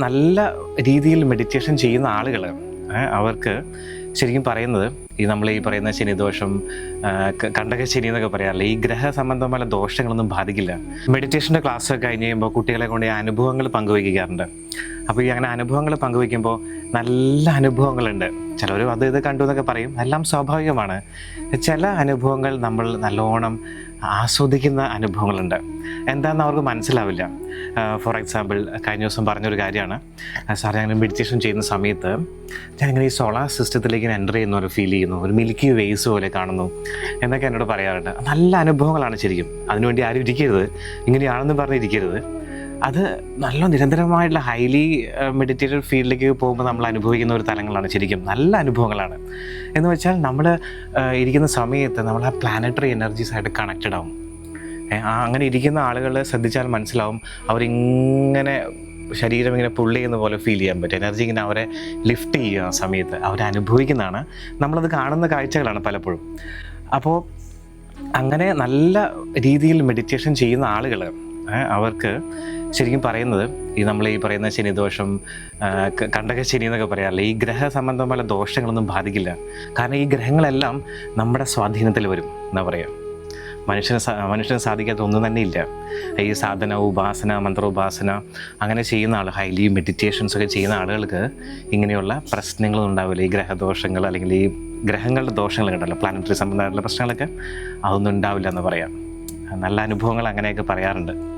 നല്ല രീതിയിൽ മെഡിറ്റേഷൻ ചെയ്യുന്ന ആളുകൾ അവർക്ക് ശരിക്കും പറയുന്നത് ഈ നമ്മൾ ഈ പറയുന്ന ശനിദോഷം കണ്ടക ശനി എന്നൊക്കെ പറയാറില്ല? ഈ ഗ്രഹ സംബന്ധമായ ദോഷങ്ങളൊന്നും ബാധിക്കില്ല. മെഡിറ്റേഷന്റെ ക്ലാസ് കഴിഞ്ഞ് കഴിയുമ്പോൾ കുട്ടികളെ കൊണ്ട് ഈ അനുഭവങ്ങൾ പങ്കുവയ്ക്കാറുണ്ട്. അപ്പോൾ ഈ അങ്ങനെ അനുഭവങ്ങൾ പങ്കുവയ്ക്കുമ്പോൾ നല്ല അനുഭവങ്ങളുണ്ട്. ചിലർ അത് ഇത് കണ്ടു എന്നൊക്കെ പറയും. എല്ലാം സ്വാഭാവികമാണ്. ചില അനുഭവങ്ങൾ നമ്മൾ നല്ലോണം ആസ്വദിക്കുന്ന അനുഭവങ്ങളുണ്ട്. എന്താണെന്ന് അവർക്ക് മനസ്സിലാവില്ല. ഫോർ എക്സാമ്പിൾ കഴിഞ്ഞ ദിവസം പറഞ്ഞൊരു കാര്യമാണ്. സാർ ഞാൻ മെഡിറ്റേഷൻ ചെയ്യുന്ന സമയത്ത് ഞാനിങ്ങനെ ഈ സോളാർ സിസ്റ്റത്തിലേക്ക് ഇങ്ങനെ എന്റർ ചെയ്യുന്ന ഒരു ഫീൽ ചെയ്യുന്നു. ഒരു മിൽക്കി വേസ് പോലെ കാണുന്നു. എന്നൊക്കെ എന്നോട് പറയാറുണ്ട്. നല്ല അനുഭവങ്ങളാണ് ശരിക്കും. അതിനുവേണ്ടി ആരും ഇരിക്കരുത്. ഇങ്ങനെയാണെന്ന് പറഞ്ഞിരിക്കരുത് അത് നല്ല നിരന്തരമായിട്ടുള്ള ഹൈലി മെഡിറ്റേറ്റഡ് ഫീൽഡിലേക്ക് പോകുമ്പോൾ നമ്മൾ അനുഭവിക്കുന്ന ഒരു തലങ്ങളാണ് ശരിക്കും. നല്ല അനുഭവങ്ങളാണ്. എന്ന് വെച്ചാൽ നമ്മൾ ഇരിക്കുന്ന സമയത്ത് നമ്മൾ ആ പ്ലാനറ്ററി എനർജീസായിട്ട് കണക്റ്റഡ് ആവും. അങ്ങനെ ഇരിക്കുന്ന ആളുകൾ ശ്രദ്ധിച്ചാൽ മനസ്സിലാവും. അവരിങ്ങനെ ശരീരം ഇങ്ങനെ പുള്ളി ചെയ്യുന്ന പോലെ ഫീൽ ചെയ്യാൻ പറ്റും. എനർജി ഇങ്ങനെ അവരെ ലിഫ്റ്റ് ചെയ്യുക ആ സമയത്ത്. അവർ അനുഭവിക്കുന്നതാണ്. നമ്മളത് കാണുന്ന കാഴ്ചകളാണ് പലപ്പോഴും. അപ്പോൾ അങ്ങനെ നല്ല രീതിയിൽ മെഡിറ്റേഷൻ ചെയ്യുന്ന ആളുകൾ അവർക്ക് ശരിക്കും പറയുന്നത് ഈ നമ്മൾ ഈ പറയുന്ന ശനിദോഷം കണ്ടക ശനി എന്നൊക്കെ പറയാറില്ല ഈ ഗ്രഹ സംബന്ധമായ ദോഷങ്ങളൊന്നും ബാധിക്കില്ല. കാരണം ഈ ഗ്രഹങ്ങളെല്ലാം നമ്മുടെ സ്വാധീനത്തിൽ വരും എന്നാ പറയുക മനുഷ്യന് മനുഷ്യന് സാധിക്കാത്ത ഒന്നും തന്നെ ഇല്ല. ഈ സാധന ഉപാസന മന്ത്രോപാസന അങ്ങനെ ചെയ്യുന്ന ആൾ ഹൈലി മെഡിറ്റേഷൻസ് ഒക്കെ ചെയ്യുന്ന ആളുകൾക്ക് ഇങ്ങനെയുള്ള പ്രശ്നങ്ങളൊന്നും ഉണ്ടാവില്ല? ഈ ഗ്രഹദോഷങ്ങൾ അല്ലെങ്കിൽ ഈ ഗ്രഹങ്ങളുടെ ദോഷങ്ങൾ ഉണ്ടല്ലോ പ്ലാനറ്ററി സംബന്ധമായിട്ടുള്ള പ്രശ്നങ്ങളൊക്കെ അതൊന്നും ഉണ്ടാവില്ല എന്ന് പറയാം. നല്ല അനുഭവങ്ങൾ അങ്ങനെയൊക്കെ പറയാറുണ്ട്.